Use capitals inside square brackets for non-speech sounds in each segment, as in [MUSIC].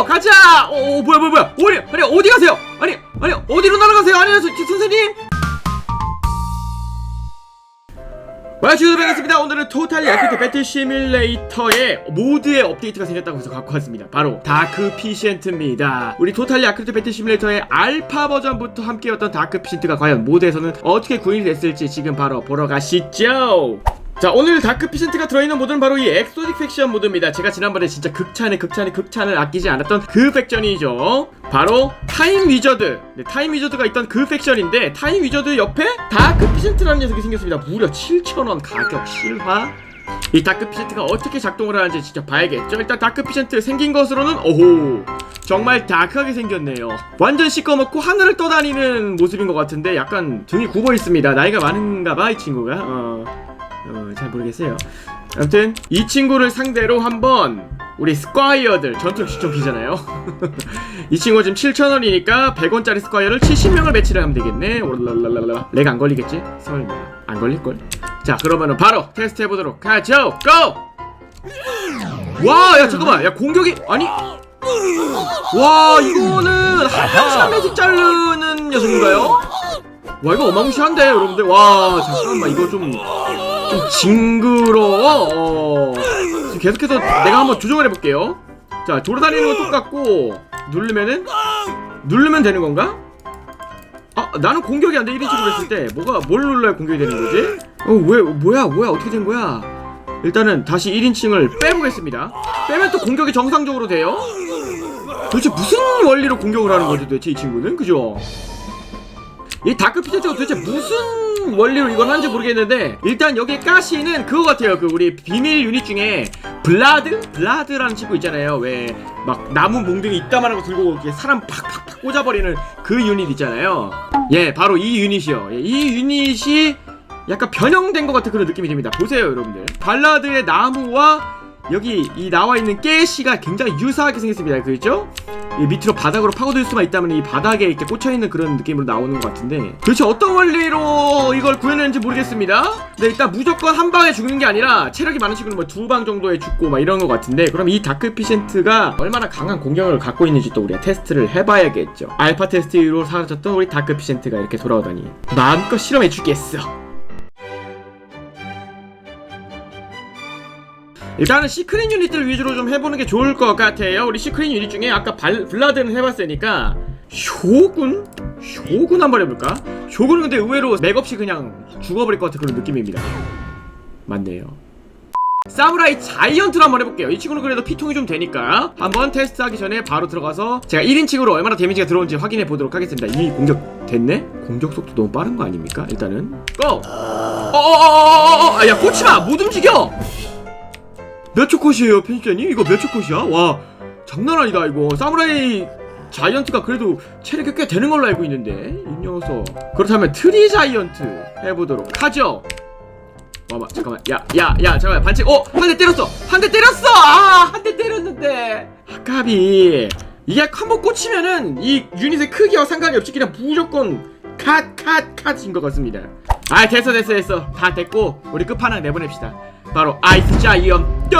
고! 가자! 어, 어 뭐야 뭐야 뭐야 어디 아니 어디 가세요? 아니 아니 어디로 날아가세요? 아니 서, 선생님? 와주셔서 반갑습니다. 오늘은 토탈 야쿠트 배틀 시뮬레이터의 모드의 업데이트가 생겼다고 해서 갖고 왔습니다. 바로 다크 피시엔트입니다. 우리 토탈 야쿠트 배틀 시뮬레이터의 알파 버전부터 함께였던 다크 피시엔트가 과연 모드에서는 어떻게 구현이 됐을지 지금 바로 보러 가시죠. 자 오늘 다크 피센트가 들어있는 모드는 바로 이 엑소직 팩션 모드입니다. 제가 지난번에 진짜 극찬에 극찬에 극찬을 아끼지 않았던 그 팩션이죠. 바로 타임 위저드. 네, 타임 위저드가 있던 그 팩션인데 타임 위저드 옆에 다크 피센트라는 녀석이 생겼습니다. 무려 7,000원 가격 실화. 이 다크 피센트가 어떻게 작동을 하는지 진짜 봐야겠죠? 일단 다크 피센트 생긴 것으로는 오호 정말 다크하게 생겼네요. 완전 시꺼멓고 하늘을 떠다니는 모습인 것 같은데 약간 등이 굽어 있습니다. 나이가 많은가 봐 이 친구가. 어... 어, 잘 모르겠어요. 아무튼 이 친구를 상대로 한번 우리 스콰이어들 전투력 시청기잖아요. [LAUGHS] 이 친구 지금 7,000원이니까 100원짜리 스콰이어를 70명을 배치를 하면 되겠네. 오랄랄랄라. 렉 안 걸리겠지? 설마 안 걸릴걸? 자 그러면은 바로 테스트 해보도록 하죠. 고! 와, 야 잠깐만, 야 공격이 아니. 와 이거는 매직 자르는 녀석인가요? 와 이거 어마무시한데 여러분들 와 잠깐만 이거 좀 좀 징그러워 어. 계속해서 내가 한번 조정을 해볼게요 자 돌아다니는 건 똑같고 누르면은 누르면 되는 건가? 아 나는 공격이 안 돼 1인칭으로 했을 때 뭐가 뭘 눌러야 공격이 되는 거지? 어 왜 뭐야 뭐야 어떻게 된 거야 일단은 다시 1인칭을 빼보겠습니다 빼면 또 공격이 정상적으로 돼요 도대체 무슨 원리로 공격을 하는 거지 도대체 이 친구는 그죠? 이 다크 피처가 도대체 무슨 원리로 이걸 하는지 모르겠는데 일단 여기 가시는 그거 같아요 그 우리 비밀 유닛 중에 블라드? 블라드라는 친구 있잖아요 왜 막 나무 몽둥이 이따만한 거 들고 이렇게 사람 팍팍팍 꽂아버리는 그 유닛 있잖아요 예 바로 이 유닛이요 예, 이 유닛이 약간 변형된 것 같은 그런 느낌이 듭니다 보세요 여러분들 발라드의 나무와 여기 이 나와 있는 깨시가 굉장히 유사하게 생겼습니다. 그죠? 이 밑으로 바닥으로 파고들 수만 있다면 이 바닥에 이렇게 꽂혀 있는 그런 느낌으로 나오는 것 같은데 도대체 어떤 원리로 이걸 구현했는지 모르겠습니다. 근데 일단 무조건 한 방에 죽는 게 아니라 체력이 많은 친구는 뭐 두 방 정도에 죽고 막 이런 것 같은데 그럼 이 다크 피센트가 얼마나 강한 공격력을 갖고 있는지 또 우리가 테스트를 해봐야겠죠. 알파 테스트로 사라졌던 우리 다크 피센트가 이렇게 돌아오다니 마음껏 실험해 주겠어. 일단은 시크릿 유닛들 위주로 좀 해보는 게 좋을 것 같아요. 우리 시크릿 유닛 중에 아까 발, 블라드는 해봤으니까 쇼군? 쇼군 한번 해볼까? 쇼군은 근데 의외로 맥없이 그냥 죽어버릴 것 같은 그런 느낌입니다. 맞네요. 사무라이 자이언트를 한번 해볼게요. 이 친구는 그래도 피통이 좀 되니까 한번 테스트하기 전에 바로 들어가서 제가 1인칭으로 얼마나 데미지가 들어오는지 확인해 보도록 하겠습니다. 이미 공격 됐네? 공격 속도 너무 빠른 거 아닙니까? 일단은 고! 어어어어어어! 야 꽂지마! 못 움직여! 몇 초 컷이에요 편집자님? 이거 몇 초 컷이야? 와 장난 아니다 이거 사무라이 자이언트가 그래도 체력이 꽤 되는 걸로 알고 있는데 이 녀석 그렇다면 트리 자이언트 해보도록 하죠 와봐 잠깐만 야야 야 잠깐만 반칙 어! 한 대 때렸어! 한 대 때렸어! 아! 한 대 때렸는데 아까비 이게 한번 꽂히면은 이 유닛의 크기와 상관이 없이 그냥 무조건 컷 컷 컷인 것 같습니다 아 됐어 됐어 됐어 다 됐고 우리 끝판왕 내보냅시다 바로 아이스 자이언트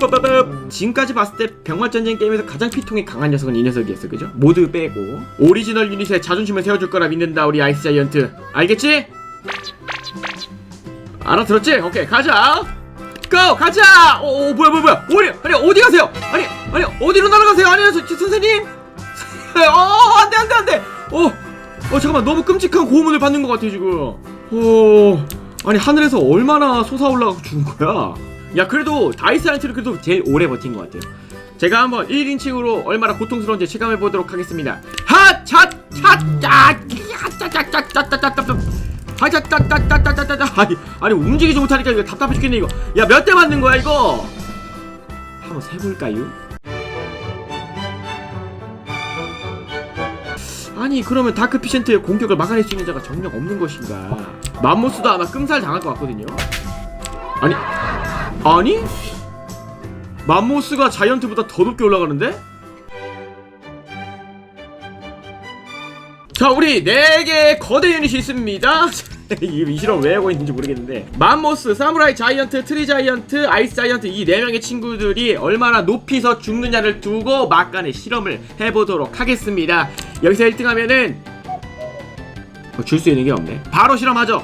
빠바밤. 지금까지 봤을 때 병맛전쟁 게임에서 가장 피통이 강한 녀석은 이 녀석이었어 그죠? 모두 빼고 오리지널 유닛에 자존심을 세워줄 거라 믿는다 우리 아이스 자이언트 알겠지? 알아들었지? 오케이 가자 고! 가자! 오, 오 뭐야 뭐야 뭐야 아니 어디 가세요? 아니 아니 어디로 날아가세요? 아니 저, 저, 선생님? 어 안돼 안돼 안돼 어, 어 잠깐만 너무 끔찍한 고문을 받는 것 같아 지금 어 아니 하늘에서 얼마나 솟아올라가고 죽은 거야 야 그래도 다이스 한트를 그래도 제일 오래 버틴 것 같아요 제가 한번 1인칭으로 얼마나 고통스러운지 체감해 보도록 하겠습니다 세볼까요? 아니 그러면 다크 피션트의 공격을 막아낼 수 있는 자가 정녕 없는 것인가 맘모스도 아마 끔살 당할 것 같거든요 아니 아니? 맘모스가 자이언트보다 더 높게 올라가는데? 자 우리 4개의 거대 유닛이 있습니다 [LAUGHS] 이, 이 실험 왜 하고 있는지 모르겠는데 맘모스, 사무라이 자이언트, 트리 자이언트, 아이스 자이언트 이 네 명의 친구들이 얼마나 높이서 죽느냐를 두고 막간의 실험을 해보도록 하겠습니다. 여기서 1등하면은 뭐줄수 있는 게 없네. 바로 실험하죠.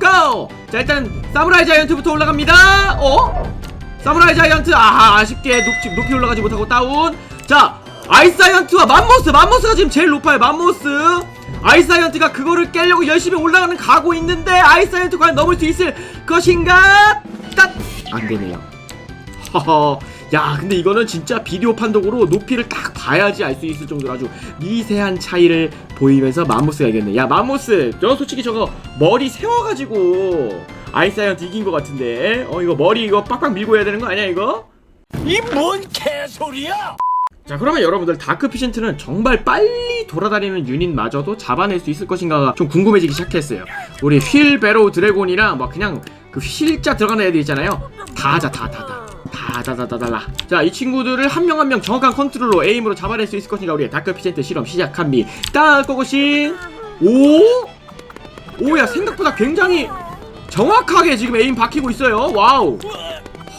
고! 자 일단 사무라이 자이언트부터 올라갑니다. 어? 사무라이 자이언트 아 아쉽게 높이, 높이 올라가지 못하고 다운. 자 아이스 자이언트와 맘모스 맘모스가 지금 제일 높아요. 맘모스. 아이스 자이언트가 그거를 깨려고 열심히 올라가는 가고 있는데 아이스 자이언트 과연 넘을 수 있을 것인가? 딱! 안 되네요. 허허. 야, 근데 이거는 진짜 비디오 판독으로 높이를 딱 봐야지 알 수 있을 정도로 아주 미세한 차이를 보이면서 맘모스가 이겼네. 야, 맘모스, 너 솔직히 저거 머리 세워가지고 아이사이언트 이긴 것 같은데. 어, 이거 머리 이거 빡빡 밀고 해야 되는 거 아니야, 이거? 이 뭔 개소리야! 자, 그러면 여러분들 다크피션트는 정말 빨리 돌아다니는 유닛마저도 잡아낼 수 있을 것인가가 좀 궁금해지기 시작했어요. 우리 휠 베로우 드래곤이랑 막 그냥 그 휠자 들어가는 애들 있잖아요. 다 하자, 다, 다, 다. 다다다다다라. 자, 이 친구들을 한 명 한 명 정확한 컨트롤로 에임으로 잡아낼 수 있을 것인가 우리의 다크피센트 실험 시작합니다. 고고싱. 오? 오야 생각보다 굉장히 정확하게 지금 에임 박히고 있어요. 와우.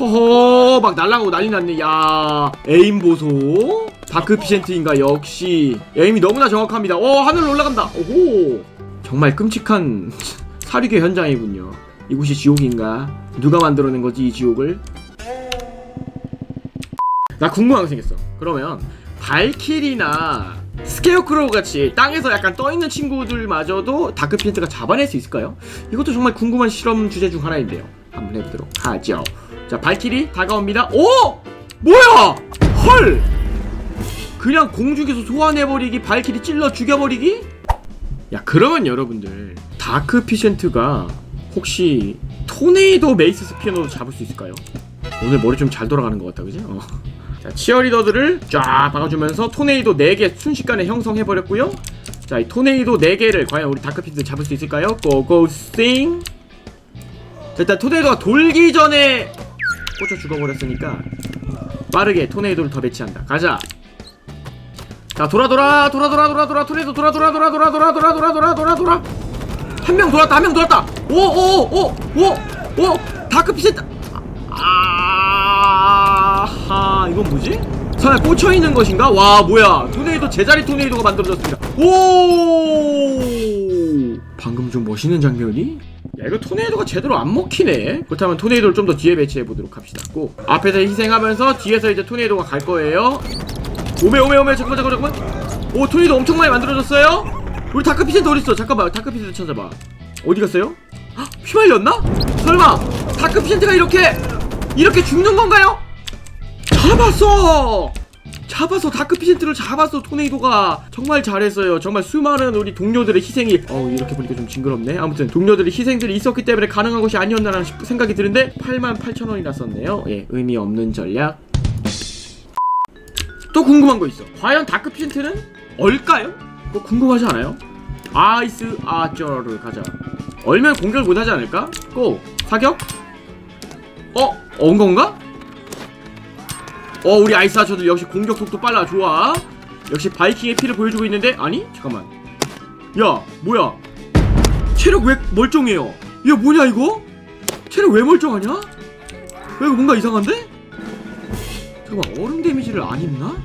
허허 막 날라가고 난리 났네. 야 에임 보소. 다크피센트인가 역시 에임이 너무나 정확합니다. 어 하늘로 올라간다. 오호 정말 끔찍한 [LAUGHS] 사륙의 현장이군요. 이곳이 지옥인가? 누가 만들어낸 거지 이 지옥을? 나 궁금한 거 생겼어. 그러면 발키리나 스케어크로우 같이 땅에서 약간 떠 있는 친구들마저도 다크피센트가 잡아낼 수 있을까요? 이것도 정말 궁금한 실험 주제 중 하나인데요. 한번 해보도록 하죠. 자, 발키리 다가옵니다. 오! 뭐야? 헐! 그냥 공중에서 소환해버리기, 발키리 찔러 죽여버리기? 야, 그러면 여러분들 다크 피센트가 혹시 토네이도 메이스 스피너도 잡을 수 있을까요? 오늘 머리 좀 잘 돌아가는 것 같다, 그지? 어. 자, 치어리더들을 쫙 박아주면서 토네이도 4개 순식간에 형성해버렸고요. 자, 이 토네이도 4개를 과연 우리 다크피드 잡을 수 있을까요? 고고싱! 자, 일단 토네이도가 돌기 전에 꽂혀 죽어버렸으니까 빠르게 토네이도를 더 배치한다. 가자! 자, 돌아, 돌아, 돌아, 돌아, 돌아, 돌아, 토네이도 돌아, 돌아, 돌아, 돌아, 돌아, 돌아, 돌아, 돌아, 돌아, 돌아! 한 명 돌았다, 한 명 돌았다! 오, 오, 오, 오, 오! 다크피드 아하 이건 뭐지? 산에 꽂혀 있는 것인가? 와 뭐야 토네이도 제자리 토네이도가 만들어졌습니다. 오 방금 좀 멋있는 장면이? 야 이거 토네이도가 제대로 안 먹히네. 그렇다면 토네이도를 좀 더 뒤에 배치해 보도록 합시다. 고 앞에서 희생하면서 뒤에서 이제 토네이도가 갈 거예요. 오메 오메 오메 잠깐만 잠깐만 잠깐만. 오 토네이도 엄청 많이 만들어졌어요. 우리 다크피센트 어디 있어? 잠깐만 다크피센트 찾아봐. 어디 갔어요? 헉, 휘말렸나? 설마 다크피센트가 이렇게 이렇게 죽는 건가요? 잡았어! 잡았어 다크피센트를 잡았어 토네이도가 정말 잘했어요 정말 수많은 우리 동료들의 희생이 어우 이렇게 보니까 좀 징그럽네 아무튼 동료들의 희생들이 있었기 때문에 가능한 것이 아니었나라는 싶- 생각이 드는데 88,000원이나 썼네요 예 의미 없는 전략 또 궁금한 거 있어 과연 다크피센트는 얼까요? 그거 궁금하지 않아요? 아이스 아쩌르 가자 얼면 공격을 못하지 않을까? 고 사격? 어? 언 건가? 어 우리 아이스 아처들 역시 공격 속도 빨라 좋아 역시 바이킹의 피를 보여주고 있는데 아니? 잠깐만 야 뭐야 체력 왜 멀쩡해요 야 뭐냐 이거? 체력 왜 멀쩡하냐? 야 이거 뭔가 이상한데? 잠깐만 얼음 데미지를 안 입나?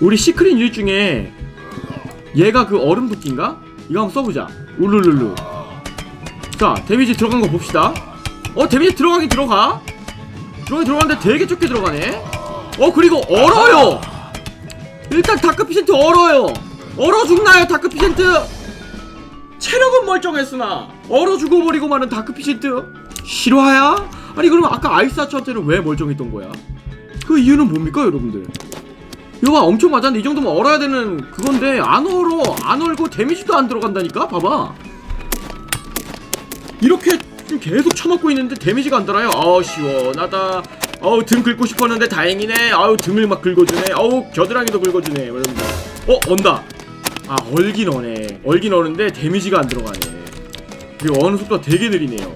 우리 시크릿 유닛 중에 얘가 그 얼음 도끼인가? 이거 한번 써보자 울룰룰루 자 데미지 들어간 거 봅시다 어 데미지 들어가긴 들어가. 들어가긴 들어가는데 되게 적게 들어가네. 어 그리고 얼어요. 일단 다크피센트 얼어요. 얼어 죽나요 다크피센트? 체력은 멀쩡했으나 얼어 죽어버리고 마는 다크피센트? 실화야? 아니 그러면 아까 아이스하처한테는 왜 멀쩡했던 거야? 그 이유는 뭡니까 여러분들? 이거 봐 엄청 맞았는데 이 정도면 얼어야 되는 그건데 안 얼어. 안 얼고 데미지도 안 들어간다니까? 봐봐. 이렇게 좀 계속 쳐먹고 있는데 데미지가 안 들어요. 아우 시원하다. 어우 등 긁고 싶었는데 다행이네. 아우 등을 막 긁어주네. 어우 겨드랑이도 긁어주네. 여러분들 어 언다. 아 얼긴 어네. 얼긴 어는데 데미지가 안 들어가네. 그리고 어느 속도가 되게 느리네요.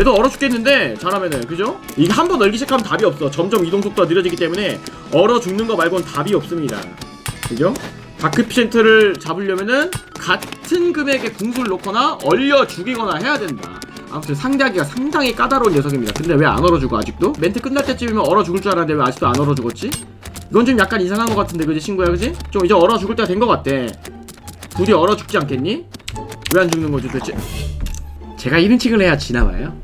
얘도 얼어 죽겠는데 잘하면은 그죠? 이게 한 번 얼기 시작하면 답이 없어. 점점 이동 속도가 느려지기 때문에 얼어 죽는 거 말고는 답이 없습니다. 그죠? 다크 피젠트를 잡으려면은 같은 금액의 궁수를 놓거나 얼려 죽이거나 해야 된다. 아무튼 상대하기가 상당히 까다로운 녀석입니다. 근데 왜 안 얼어 죽어 아직도? 멘트 끝날 때쯤이면 얼어 죽을 줄 알았는데 왜 아직도 안 얼어 죽었지? 이건 좀 약간 이상한 것 같은데 그지 친구야 그지? 좀 이제 얼어 죽을 때가 된 것 같대. 부디 얼어 죽지 않겠니? 왜 안 죽는 거지 도대체? 제가 1인칭을 해야 지나와요.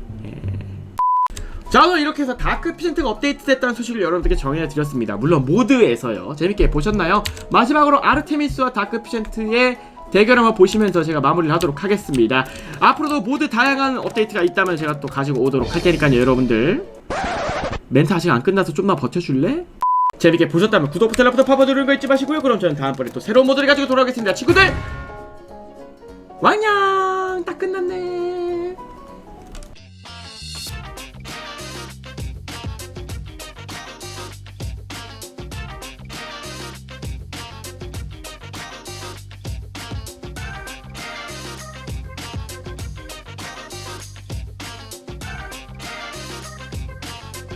자 오늘 이렇게 해서 다크 피젠트가 업데이트 됐다는 소식을 여러분들께 정해드렸습니다 물론 모드에서요 재밌게 보셨나요? 마지막으로 아르테미스와 다크 피젠트의 대결 한번 보시면서 제가 마무리를 하도록 하겠습니다. 앞으로도 모드 다양한 업데이트가 있다면 제가 또 가지고 오도록 할 테니까요 여러분들. 멘트 아직 안 끝나서 좀만 버텨줄래? 재밌게 보셨다면 구독 버튼 알람 버튼 파버 누르는 거 잊지 마시고요. 그럼 저는 다음번에 또 새로운 모드를 가지고 돌아오겠습니다. 친구들 왕냥 딱 끝났네